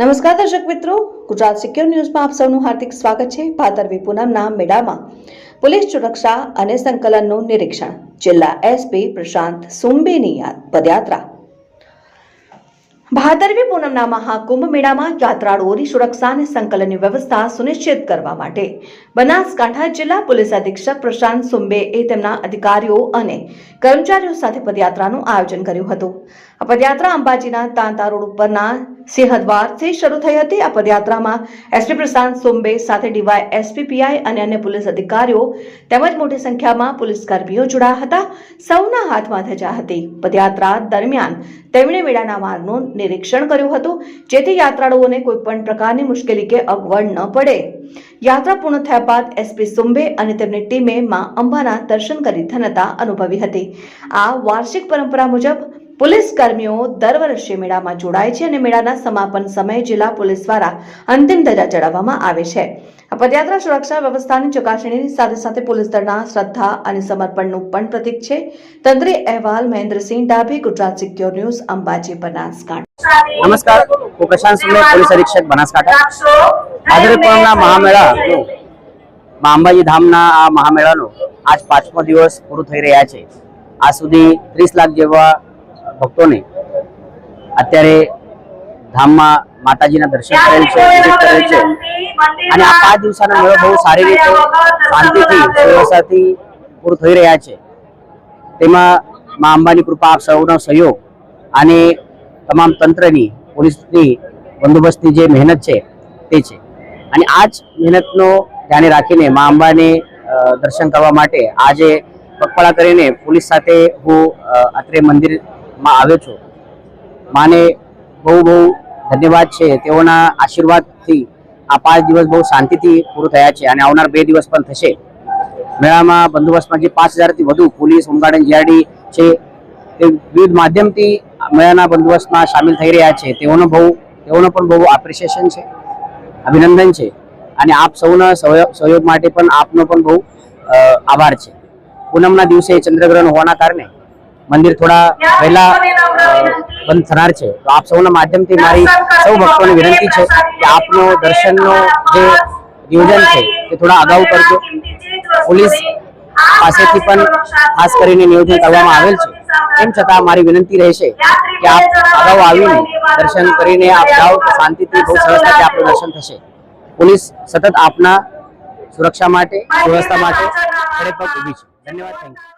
નમસ્કાર દર્શક મિત્રો, ગુજરાત સિક્યોર ન્યૂઝમાં આપ સૌનું હાર્દિક સ્વાગત છે. ભાદરવી પૂનમના મેળામાં પોલીસ સુરક્ષા અને સંકલનનું નિરીક્ષણ. જિલ્લા એસપી પ્રશાંત સુંબેની પદયાત્રા. ભાદરવી પૂનમના મહાકુંભ મેળામાં યાત્રાળુઓની સુરક્ષા અને સંકલનની વ્યવસ્થા સુનિશ્ચિત કરવા માટે બનાસકાંઠા જિલ્લા પોલીસ અધિક્ષક પ્રશાંત સુંબેએ તેમના અધિકારીઓ અને કર્મચારીઓ સાથે પદયાત્રાનું આયોજન કર્યું હતું. આ પદયાત્રા અંબાજીના તાંતા રોડ ઉપરના સિંહદ્વારથી શરૂ થઈ હતી. આ પદયાત્રામાં એસપી પ્રશાંત સુંબે સાથે ડીવાય એસપી પીઆઈ અને અન્ય પોલીસ અધિકારીઓ તેમજ મોટી સંખ્યામાં પોલીસ કર્મીઓ જોડાયા હતા. સૌના હાથમાં ધજા હતી. પદયાત્રા દરમિયાન તેમણે મેળાના માર્ગનું નિરીક્ષણ કર્યું હતું, જેથી યાત્રાળુઓને કોઈપણ પ્રકારની મુશ્કેલી કે અગવડ ન પડે. યાત્રા પૂર્ણ થયા બાદ એસપી સુંબે અને તેમની ટીમે માં અંબાના દર્શન કરી ધનતા અનુભવી હતી. આ વાર્ષિક પરંપરા મુજબ, પોલીસ કર્મીઓ દર વર્ષે મેળામાં જોડાય છે અને મેળાના સમાપન સમયે જિલ્લા પોલીસ દ્વારા અંતિમ ધજા ચડાવવામાં આવે છે. પદયાત્રા સુરક્ષા વ્યવસ્થાની ચકાસણીની સાથે સાથે પોલીસ દળના શ્રદ્ધા અને સમર્પણનું પણ પ્રતીક છે. તંત્રી અહેવાલ મહેન્દ્રસિંહ ડાભી, ગુજરાત સિક્યોર ન્યૂઝ, અંબાજી, બનાસકાંઠા. નમસ્કાર. હું પ્રશાંત સુમલે પોલીસ અધિક્ષક બનાસકાંઠા. આજે પૂનમના મહામેળા મા અંબાજી ધામના આ મહામેળાનો આજ પાંચમો દિવસ પૂરો થઈ રહ્યા છે. આ સુધી ત્રીસ લાખ જેવા ભક્તોને અત્યારે ધામમાં માતાજીના દર્શન કરેલ છે. અને આ પાંચ દિવસનો મેળો બહુ સારી રીતે શાંતિથી સુવ્યવસ્થાથી પૂરો થઈ રહ્યા છે. તેમાં મા અંબાની કૃપા આપ સૌનો સહયોગ અને તમામ તંત્રની પોલીસની બંદોબસ્તની જે મહેનત છે તે છે. અને આ જ મહેનતનો ધ્યાને રાખીને મા અંબાને દર્શન કરવા માટે આજે પગપાળા કરીને પોલીસ સાથે હું અત્રે મંદિરમાં આવ્યો છું. માને બહુ બહુ ધન્યવાદ છે તેઓના આશીર્વાદથી આ પાંચ દિવસ બહુ શાંતિથી પૂરું થયા છે અને આવનાર બે દિવસ પણ થશે. મેળામાં બંદોબસ્તમાં જે પાંચ હજારથી વધુ પોલીસ હોમગાર્ડ જીઆરડી છે તે વિવિધ માધ્યમથી મેળાના બંદોબસ્તમાં સામેલ થઈ રહ્યા છે. તેઓનો બહુ, તેઓનો પણ બહુ એપ્રિસિએશન છે, અભિનંદન છે અને આપ સૌના સહયોગ માટે પણ આપનો પણ બહુ આભાર છે. પૂનમના દિવસે ચંદ્રગ્રહણ હોવાના કારણે મંદિર થોડા વહેલા બંધ થનાર છે. તો આપ સૌના માધ્યમથી મારી સૌ ભક્તોને વિનંતી છે કે આપનો દર્શનનો જે નિયોજન છે તે થોડા અગાઉ કરજો. પોલીસ પાસેથી પણ ખાસ કરીને નિયોજન કરવામાં આવેલ છે. તેમ છતાં મારી વિનંતી રહેશે કે આપ અગાઉ આવીને દર્શન કરીને આપ જાઓ તો શાંતિથી બહુ સરળતાથી આપનું દર્શન થશે. પોલીસ સતત આપના સુરક્ષા માટે વ્યવસ્થા માટે ખરેખર ઊભી છે. ધન્યવાદ થેન્ક યુ